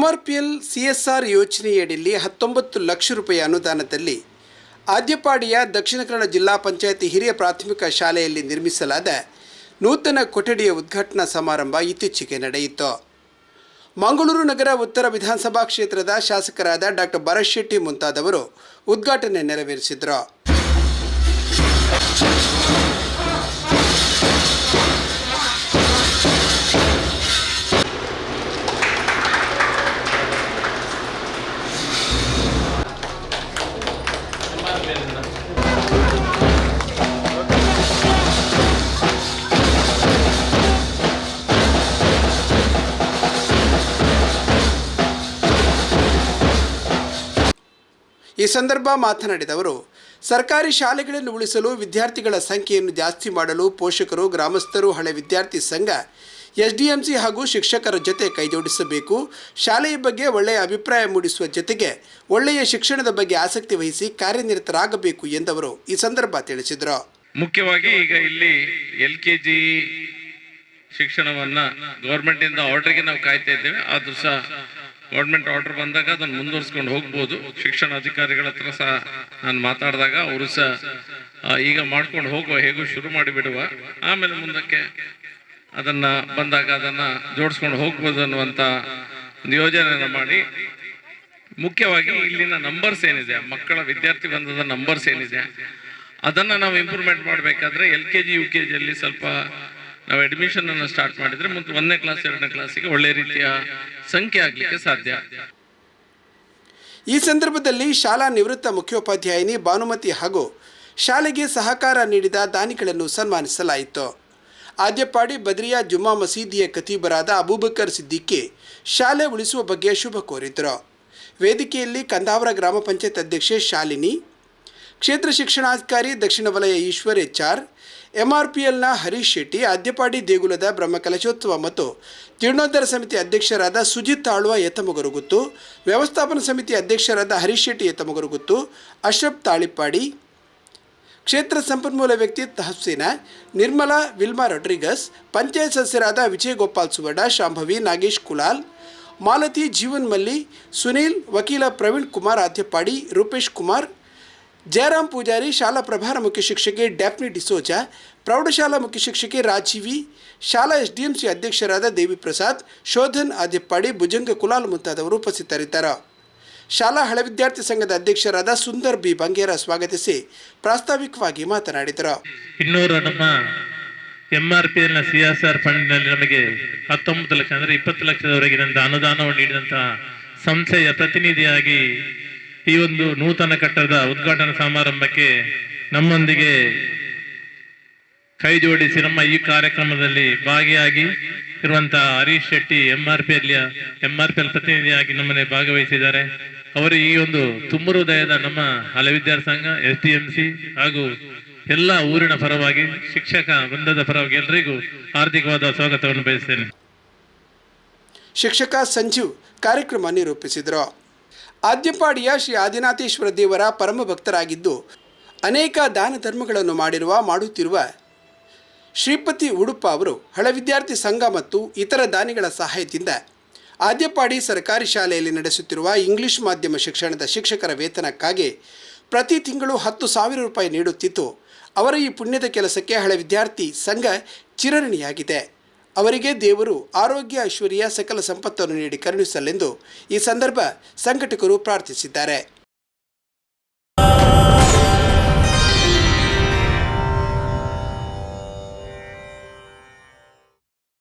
MRPL R ಯೋಜನೆಯಡಿಯಲ್ಲಿ ಹತ್ತೊಂಬತ್ತು ಲಕ್ಷ ರೂಪಾಯಿ ಅನುದಾನದಲ್ಲಿ ಆದ್ಯಪಾಡಿಯ ದಕ್ಷಿಣ ಕನ್ನಡ ಜಿಲ್ಲಾ ಪಂಚಾಯತಿ ಹಿರಿಯ ಪ್ರಾಥಮಿಕ ಶಾಲೆಯಲ್ಲಿ ನಿರ್ಮಿಸಲಾದ ನೂತನ ಕೊಠಡಿಯ ಉದ್ಘಾಟನಾ ಸಮಾರಂಭ ಇತ್ತೀಚೆಗೆ ನಡೆಯಿತು. ಮಂಗಳೂರು ನಗರ ಉತ್ತರ ವಿಧಾನಸಭಾ ಕ್ಷೇತ್ರದ ಶಾಸಕರಾದ ಡಾಕ್ಟರ್ ಭರತ್ ಶೆಟ್ಟಿ ಮುಂತಾದವರು ಉದ್ಘಾಟನೆ ನೆರವೇರಿಸಿದರು. ಈ ಸಂದರ್ಭ ಮಾತನಾಡಿದ ಅವರು ಸರ್ಕಾರಿ ಶಾಲೆಗಳನ್ನು ಉಳಿಸಲು ವಿದ್ಯಾರ್ಥಿಗಳ ಸಂಖ್ಯೆಯನ್ನು ಜಾಸ್ತಿ ಮಾಡಲು ಪೋಷಕರು, ಗ್ರಾಮಸ್ಥರು, ಹಳೆ ವಿದ್ಯಾರ್ಥಿ ಸಂಘ, ಎಸ್ಡಿಎಂಸಿ ಹಾಗೂ ಶಿಕ್ಷಕರ ಜೊತೆ ಕೈಜೋಡಿಸಬೇಕು. ಶಾಲೆಯ ಬಗ್ಗೆ ಒಳ್ಳೆಯ ಅಭಿಪ್ರಾಯ ಮೂಡಿಸುವ ಜೊತೆಗೆ ಒಳ್ಳೆಯ ಶಿಕ್ಷಣದ ಬಗ್ಗೆ ಆಸಕ್ತಿ ವಹಿಸಿ ಕಾರ್ಯನಿರತರಾಗಬೇಕು ಎಂದವರು ಈ ಸಂದರ್ಭ ತಿಳಿಸಿದರು. ಮುಖ್ಯವಾಗಿ ಈಗ ಇಲ್ಲಿ ಎಲ್ ಕೆ ಜಿ ಶಿಕ್ಷಣವನ್ನ ಗೌರ್ಮೆಂಟ್ ಇಂದ ಆರ್ಡರ್ಗೆ ನಾವು ಕಾಯ್ತಾ ಇದ್ದೇವೆ. ಆದ್ರೂ ಸಹ ಗೌರ್ಮೆಂಟ್ ಆರ್ಡರ್ ಬಂದಾಗ ಅದನ್ನು ಮುಂದುವರಿಸ್ಕೊಂಡು ಹೋಗ್ಬೋದು. ಶಿಕ್ಷಣ ಅಧಿಕಾರಿಗಳ ಹತ್ರ ಸಹ ನಾನು ಮಾತಾಡಿದಾಗ ಅವರು ಸಹ ಈಗ ಮಾಡ್ಕೊಂಡು ಹೋಗುವ ಹೇಗೂ ಶುರು ಮಾಡಿಬಿಡುವ. ಆಮೇಲೆ ಮುಂದಕ್ಕೆ ಅದನ್ನ ಬಂದಾಗ ಅದನ್ನ ಜೋಡಿಸ್ಕೊಂಡು ಹೋಗ್ಬೋದು ಅನ್ನುವಂತ ಒಂದು ಯೋಜನೆಯನ್ನು ಮಾಡಿ. ಮುಖ್ಯವಾಗಿ ಇಲ್ಲಿನ ನಂಬರ್ಸ್ ಏನಿದೆ, ಮಕ್ಕಳ ವಿದ್ಯಾರ್ಥಿ ಬಂಧದ ನಂಬರ್ಸ್ ಏನಿದೆ, ಅದನ್ನ ನಾವು ಇಂಪ್ರೂವ್ಮೆಂಟ್ ಮಾಡಬೇಕಾದ್ರೆ L K G U K ಜಿಯಲ್ಲಿ ಸ್ವಲ್ಪ ನಾವು ಅಡ್ಮಿಷನ್ ಅನ್ನು ಸ್ಟಾರ್ಟ್ ಮಾಡಿದ್ರೆ ಮುಂದೆ ಒಂದನೇ ಕ್ಲಾಸ್ ಎರಡನೇ ಕ್ಲಾಸಿಗೆ ಒಳ್ಳೆ ರೀತಿಯ ಸಂಖ್ಯೆ ಆಗಲಿಕ್ಕೆ ಸಾಧ್ಯ. ಈ ಸಂದರ್ಭದಲ್ಲಿ ಶಾಲಾ ನಿವೃತ್ತ ಮುಖ್ಯೋಪಾಧ್ಯಾಯಿನಿ ಭಾನುಮತಿ ಹಾಗೂ ಶಾಲೆಗೆ ಸಹಕಾರ ನೀಡಿದ ದಾನಿಗಳನ್ನು ಸನ್ಮಾನಿಸಲಾಯಿತು. ಆದ್ಯಪಾಡಿ ಬದ್ರಿಯಾ ಜುಮ್ಮಾ ಮಸೀದಿಯ ಖತೀಬರಾದ ಅಬೂಬಕರ್ ಸಿದ್ದಿಕ್ಕಿ ಶಾಲೆ ಉಳಿಸುವ ಬಗ್ಗೆ ಶುಭ ಕೋರಿದರು. ವೇದಿಕೆಯಲ್ಲಿ ಕಂದಾವರ ಗ್ರಾಮ ಪಂಚಾಯತ್ ಅಧ್ಯಕ್ಷೆ ಶಾಲಿನಿ ಕ್ಷೇತ್ರ ಶಿಕ್ಷಣಾಧಿಕಾರಿ ದಕ್ಷಿಣ ವಲಯ ಈಶ್ವರ್ ಎಚ್ಆರ್, ಎಂಆರ್ಪಿಎಲ್ನ ಹರೀಶ್ ಶೆಟ್ಟಿ, ಆದ್ಯಪಾಡಿ ದೇಗುಲದ ಬ್ರಹ್ಮಕಲಶೋತ್ಸವ ಮತ್ತು ಜೀರ್ಣೋದ್ಧಾರ ಸಮಿತಿ ಅಧ್ಯಕ್ಷರಾದ ಸುಜಿತ್ ತಾಳ್ವ ಯತಮಗರುಗುತ್ತು ವ್ಯವಸ್ಥಾಪನಾ ಸಮಿತಿ ಅಧ್ಯಕ್ಷರಾದ ಹರೀಶ್ ಶೆಟ್ಟಿ ಯತಮಗರುಗುತ್ತು ಅಶ್ರಫ್ ತಾಳಿಪ್ಪಾಡಿ, ಕ್ಷೇತ್ರ ಸಂಪನ್ಮೂಲ ವ್ಯಕ್ತಿ ತಹಸೀನ, ನಿರ್ಮಲಾ ವಿಲ್ಮಾ ರೊಡ್ರಿಗಸ್, ಪಂಚಾಯತ್ ಸದಸ್ಯರಾದ ವಿಜಯ್ ಗೋಪಾಲ್ ಸುವರ್ಣ, ಶಾಂಭವಿ ನಾಗೇಶ್ ಕುಲಾಲ್, ಮಾಲತಿ ಜೀವನ್ ಮಲ್ಲಿ ಸುನೀಲ್, ವಕೀಲ ಪ್ರವೀಣ್ ಕುಮಾರ್ ಆದ್ಯಪಾಡಿ, ರೂಪೇಶ್ ಕುಮಾರ್ ಜಯರಾಮ್ ಪೂಜಾರಿ, ಶಾಲಾ ಪ್ರಭಾರ ಮುಖ್ಯ ಶಿಕ್ಷಕಿ ಡ್ಯಾಪ್ನಿ ಡಿಸೋಜಾ, ಪ್ರೌಢಶಾಲಾ ಮುಖ್ಯ ಶಿಕ್ಷಕಿ ರಾಜೀವಿ, ಶಾಲಾ ಎಸ್ ಡಿ ಎಂ ಸಿ ಅಧ್ಯಕ್ಷರಾದ ದೇವಿ ಪ್ರಸಾದ್ ಶೋಧನ್ ಆದಿಪ್ಪಾಡಿ, ಭುಜಂಗ ಕುಲಾಲ್ ಮುಂತಾದವರು ಉಪಸ್ಥಿತರಿದ್ದರು. ಶಾಲಾ ಹಳೆ ವಿದ್ಯಾರ್ಥಿ ಸಂಘದ ಅಧ್ಯಕ್ಷರಾದ ಸುಂದರ್ ಬಿ. ಬಂಗೇರ ಸ್ವಾಗತಿಸಿ ಪ್ರಾಸ್ತಾವಿಕವಾಗಿ ಮಾತನಾಡಿದರು. ಇನ್ನೂರು ನಮ್ಮ ಎಂ ಆರ್ ಪಿ ಎಲ್ನ ಸಿ ಎಸ್ ಆರ್ ಫಂಡ್ನಲ್ಲಿ ನಮಗೆ ಹತ್ತೊಂಬತ್ತು ಲಕ್ಷ ಅಂದರೆ ಇಪ್ಪತ್ತು ಲಕ್ಷದವರೆಗಿನ ಅನುದಾನವನ್ನು ನೀಡಿದಂತಹ ಸಂಸ್ಥೆಯ ಪ್ರತಿನಿಧಿಯಾಗಿ ಈ ಒಂದು ನೂತನ ಕಟ್ಟಡದ ಉದ್ಘಾಟನಾ ಸಮಾರಂಭಕ್ಕೆ ನಮ್ಮೊಂದಿಗೆ ಕೈ ಜೋಡಿಸಿ ನಮ್ಮ ಈ ಕಾರ್ಯಕ್ರಮದಲ್ಲಿ ಭಾಗಿಯಾಗಿ ಇರುವಂತಹ Harish Shetty M R P ಅಲ್ಲಿಯ ಎಂ ಆರ್ ಪಿ ಎಲ್ ಪ್ರತಿನಿಧಿಯಾಗಿ ನಮ್ಮನೆ ಭಾಗವಹಿಸಿದ್ದಾರೆ. ಅವರು ಈ ಒಂದು ತುಂಬುರುದಯದ ನಮ್ಮ ಹಳೆ ಸಂಘ ಎಸ್ ಡಿ ಎಂ ಸಿ ಹಾಗೂ ಎಲ್ಲ ಊರಿನ ಪರವಾಗಿ, ಶಿಕ್ಷಕ ವೃಂದದ ಪರವಾಗಿ ಎಲ್ಲರಿಗೂ ಹಾರ್ದಿಕವಾದ ಸ್ವಾಗತವನ್ನು ಬಯಸ್ತೇನೆ. ಶಿಕ್ಷಕ ಸಂಜೀವ್ ಕಾರ್ಯಕ್ರಮ ನಿರೂಪಿಸಿದರು. ಆದ್ಯಪಾಡಿಯ ಶ್ರೀ ಆದಿನಾಥೇಶ್ವರ ದೇವರ ಪರಮ ಭಕ್ತರಾಗಿದ್ದು ಅನೇಕ ದಾನ ಧರ್ಮಗಳನ್ನು ಮಾಡಿರುವ, ಮಾಡುತ್ತಿರುವ ಶ್ರೀಪತಿ ಉಡುಪ ಅವರು ಹಳೆ ವಿದ್ಯಾರ್ಥಿ ಸಂಘ ಮತ್ತು ಇತರ ದಾನಿಗಳ ಸಹಾಯದಿಂದ ಆದ್ಯಪಾಡಿ ಸರ್ಕಾರಿ ಶಾಲೆಯಲ್ಲಿ ನಡೆಸುತ್ತಿರುವ ಇಂಗ್ಲಿಷ್ ಮಾಧ್ಯಮ ಶಿಕ್ಷಣದ ಶಿಕ್ಷಕರ ವೇತನಕ್ಕಾಗಿ ಪ್ರತಿ ತಿಂಗಳು ಹತ್ತು ಸಾವಿರ ರೂಪಾಯಿ ನೀಡುತ್ತಿದ್ದು ಅವರ ಈ ಪುಣ್ಯದ ಕೆಲಸಕ್ಕೆ ಹಳೆ ವಿದ್ಯಾರ್ಥಿ ಸಂಘ ಚಿರಋಣಿಯಾಗಿದೆ. ಅವರಿಗೆ ದೇವರು ಆರೋಗ್ಯ ಐಶ್ವರ್ಯ ಸಕಲ ಸಂಪತ್ತನ್ನು ನೀಡಿ ಕರುಣಿಸಲೆಂದು ಈ ಸಂದರ್ಭ ಸಂಘಟಕರು ಪ್ರಾರ್ಥಿಸಿದ್ದಾರೆ.